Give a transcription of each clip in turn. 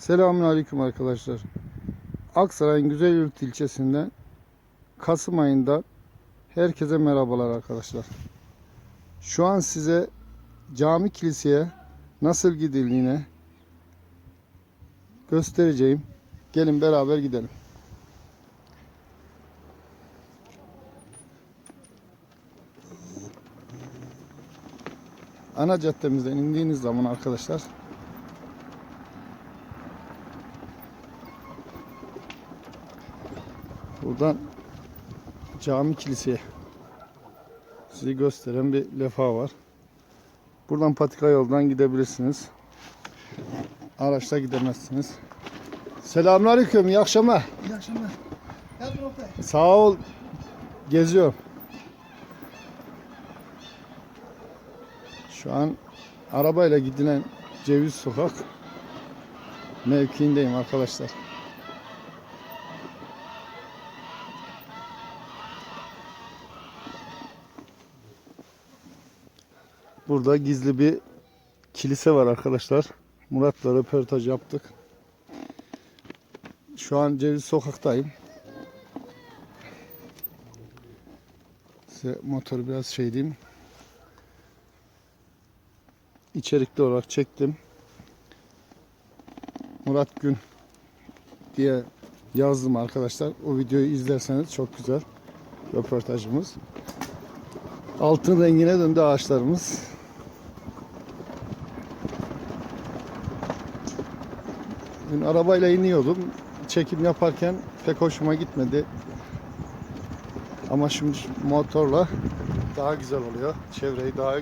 Selamünaleyküm arkadaşlar. Aksaray'ın Güzelyurt ilçesinden Kasım ayında herkese merhabalar arkadaşlar. Şu an size cami kiliseye nasıl gidildiğini göstereceğim. Gelin beraber gidelim. Ana caddemizden indiğiniz zaman arkadaşlar Buradan cami kiliseye sizi gösteren bir lefa var. Buradan patika yoldan gidebilirsiniz. Araçla gidemezsiniz. Selamünaleyküm. iyi akşamlar. İyi akşamlar. Gel. Sağ ol. Geziyorum. Şu an arabayla gidilen Ceviz Sokak mevkiindeyim arkadaşlar. Burada gizli bir kilise var arkadaşlar. Murat'la röportaj yaptık. Şu an Ceviz Sokak'tayım. Size motoru biraz şey diyeyim. İçerikli olarak çektim. Murat Gün diye yazdım arkadaşlar. O videoyu izlerseniz çok güzel röportajımız. Altın rengine döndü ağaçlarımız. Dün arabayla iniyordum. Çekim yaparken pek hoşuma gitmedi. Ama şimdi motorla daha güzel oluyor. Çevreyi daha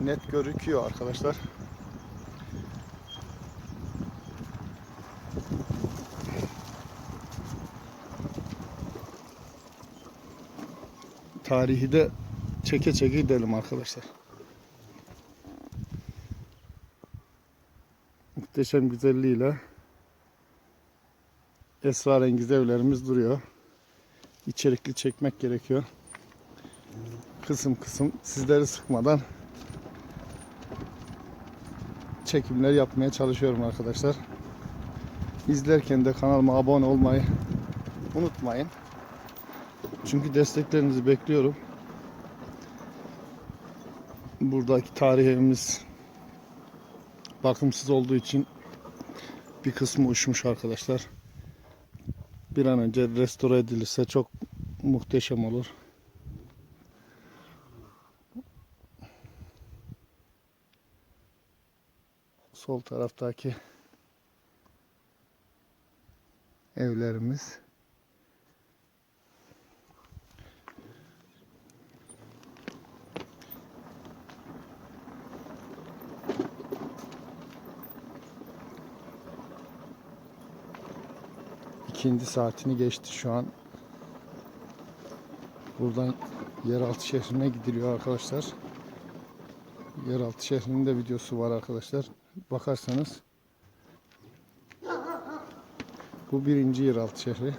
net görüküyor arkadaşlar. Tarihi de çeke çeke gidelim arkadaşlar. Muhteşem güzelliğiyle esrarengiz evlerimiz duruyor. İçerikli çekmek gerekiyor. Kısım kısım sizleri sıkmadan çekimler yapmaya çalışıyorum arkadaşlar. İzlerken de kanalıma abone olmayı unutmayın. Çünkü desteklerinizi bekliyorum. Buradaki tarih evimiz bakımsız olduğu için bir kısmı uçmuş arkadaşlar. Bir an önce restore edilirse çok muhteşem olur. Sol taraftaki evlerimiz. İkindi saatini geçti şu an. Buradan yeraltı şehrine gidiliyor arkadaşlar. Yeraltı şehrinin de videosu var arkadaşlar. Bakarsanız bu birinci yeraltı şehri.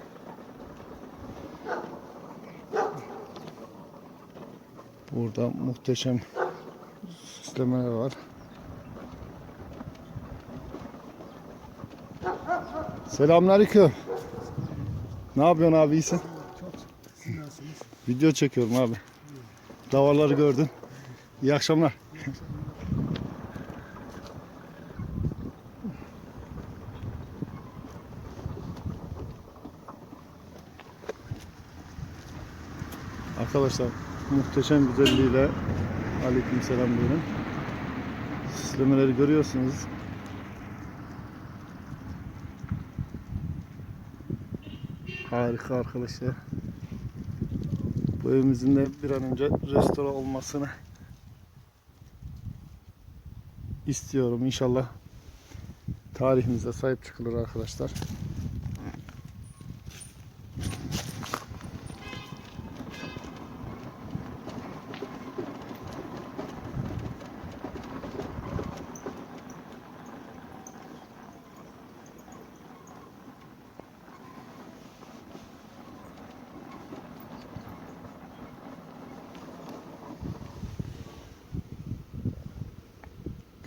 Burada muhteşem süslemeler var. Selamünaleyküm. Ne yapıyorsun abi iyisin? Çok. Video çekiyorum abi. Davarları gördün. İyi akşamlar. Arkadaşlar muhteşem güzelliğiyle aleykümselam diyorum. Süslemeleri görüyorsunuz. Harika arkadaşlar. Bu evimizin de bir an önce restore olmasını istiyorum. İnşallah tarihimize sahip çıkılır arkadaşlar.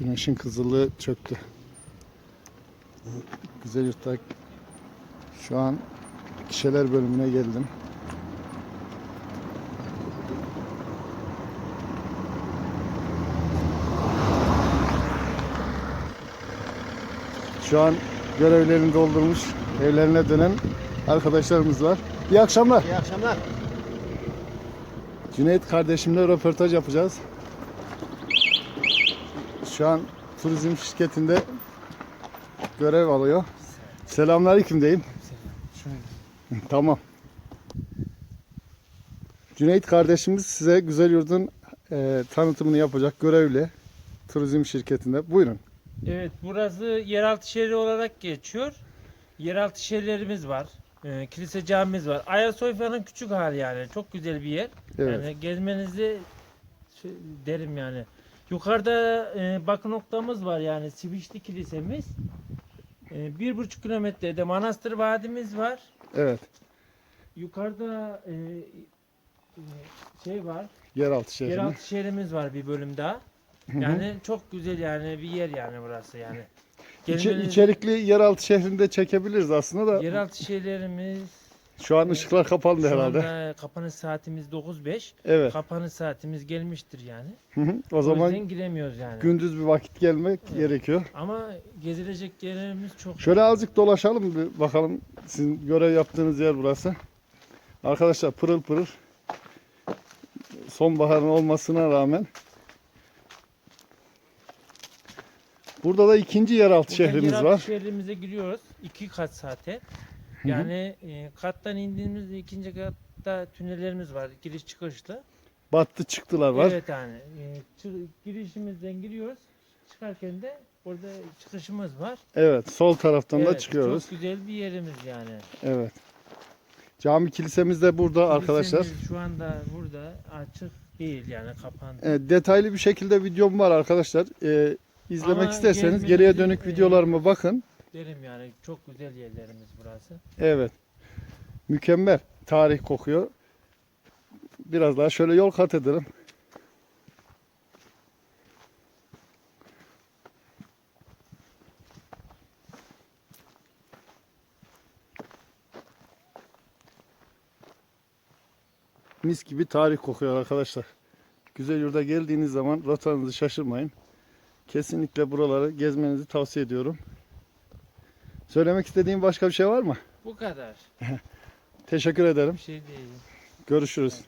Güneşin kızılığı çöktü. Güzel yurtta şu an kişiler bölümüne geldim. Şu an görevlerini doldurmuş, evlerine dönen arkadaşlarımız var. İyi akşamlar. İyi akşamlar. Cüneyt kardeşimle röportaj yapacağız. Şu an turizm şirketinde görev alıyor. Selamünaleyküm diyeyim. tamam. Cüneyt kardeşimiz size Güzel Yurt'un e, tanıtımını yapacak görevli turizm şirketinde. Buyurun. Evet burası yeraltı şehri olarak geçiyor. Yeraltı şehirlerimiz var. Ee, kilise camimiz var. Ayasofya'nın küçük hali yani. Çok güzel bir yer. Evet. Yani gezmenizi şey derim yani. Yukarıda e, bakı noktamız var yani Sivişli Kilisemiz. E, bir buçuk kilometrede Manastır Vadimiz var. Evet. Yukarıda e, e, şey var. Yeraltı şehri. Yeraltı şehrimiz var bir bölüm daha. Yani çok güzel yani bir yer yani burası yani. Gelmeniz- içerikli yeraltı şehrinde çekebiliriz aslında da. Yeraltı şeylerimiz Şu an ışıklar kapandı şu herhalde. anda kapanış saatimiz 9.5. Evet. Kapanış saatimiz gelmiştir yani. Hı hı. o zaman yüzden giremiyoruz yani. gündüz bir vakit gelmek gerekiyor. Ama gezilecek yerlerimiz çok. Şöyle azıcık dolaşalım bir bakalım. Sizin görev yaptığınız yer burası. Arkadaşlar pırıl pırıl. Sonbaharın olmasına rağmen. Burada da ikinci yeraltı Buradan şehrimiz yeraltı var. şehrimize giriyoruz. iki kat zaten. Yani e, kattan indiğimizde ikinci katta tünellerimiz var. Giriş çıkışlı. Battı çıktılar var. Evet yani. E, çı- girişimizden giriyoruz. Çıkarken de burada çıkışımız var. Evet, sol taraftan da Evet, çıkıyoruz. Çok güzel bir yerimiz yani. Evet. Cami kilisemiz de burada arkadaşlar. Kilisemiz Şu anda burada açık değil yani kapandı. Evet, detaylı bir şekilde videom var arkadaşlar. Ee, izlemek Ama isterseniz geriye dönük e, videolarıma bakın. Derim yani çok güzel yerlerimiz burası. Evet. Mükemmel. Tarih kokuyor. Biraz daha şöyle yol kat edelim. Mis gibi tarih kokuyor arkadaşlar. Güzel yurda geldiğiniz zaman rotanızı şaşırmayın. Kesinlikle buraları gezmenizi tavsiye ediyorum. Söylemek istediğim başka bir şey var mı? Bu kadar. Teşekkür ederim. Bir şey değil. Görüşürüz.